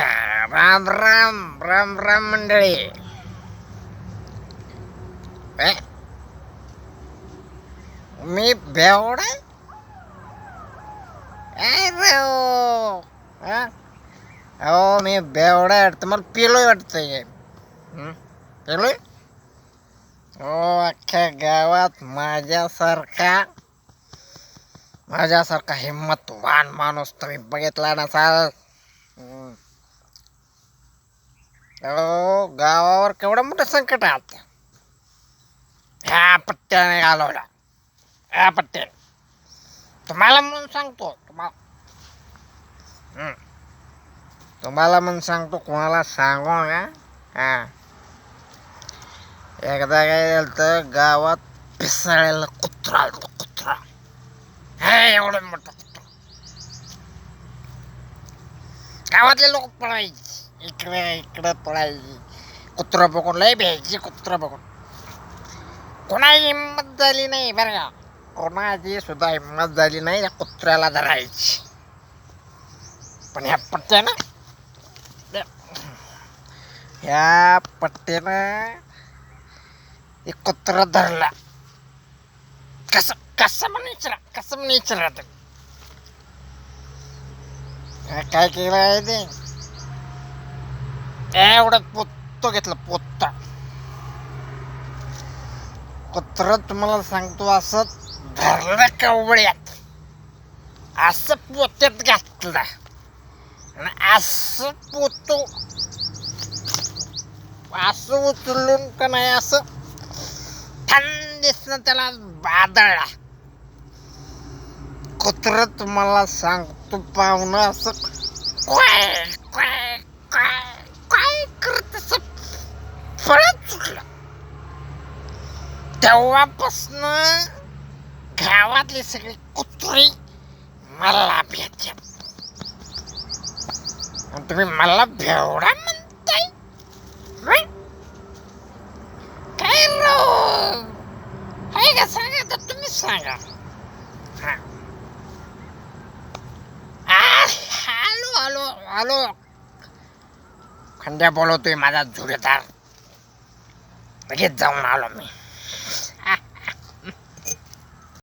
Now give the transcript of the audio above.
अच्छा. राम राम राम राम मंडळी. मी बेवडा? अरे हो? अहो मी बेवडा आहे. मला पिलोय वाटतंय पिलोय? हो अख्ख्या गावात माझ्यासारखा माझ्यासारखा हिंमतवान माणूस तुम्ही बघितला नसाल. हं. अहो गावावर केवढं मोठं संकट आहे आता. ह्या पट्ट्याने घालवला. ह्या पट्ट्याने. तुम्हाला म्हणून सांगतो तुम्हाला तुम्हाला म्हणून सांगतो कोणाला सांगू ना हा. एकदा काय झालं तर गावात पिसाळ्याला कुत्रा आलता कुत्रा. हे एवढं मोठं कुत्रा. गावातले लोक पळायचे. इकडे इकडं पळायची कुत्रं बघून लय भ्यायची कुत्रं बघून. कोणाची हिंमत झाली नाही बरं का. कोणाची सुद्धा हिंमत झाली नाही या कुत्र्याला धरायची. पण ह्या पट्ट्यानं ह्या पट्ट्यानं एक कुत्रा धरला. कसं कसं म्हणायचं कसं म्हणायचं राहत काय केलं आहे ते? एवढं पोत्तो घेतलं पोत्ता. कुत्र तुम्हाला सांगतो असं धरलं कवड्यात असं पोत्यात घातलं. आणि असं पोतो असं उचलून का नाही असं थंडीसनं त्याला बादळा कुत्र तुम्हाला सांगतो पाहुणं असं काय काय काय काय करत असं फळत सुटलं तेव्हापासनं गावातली सगळी कुत्री मला भेटतात तुम्ही मला भेवडा म्हणताय? काय राव आहे का? सांगा तर तुम्ही सांगा. Hello hello hello. खंड्या बोलवतोय माझा जुडेदार. लगेच जाऊन आलो मी.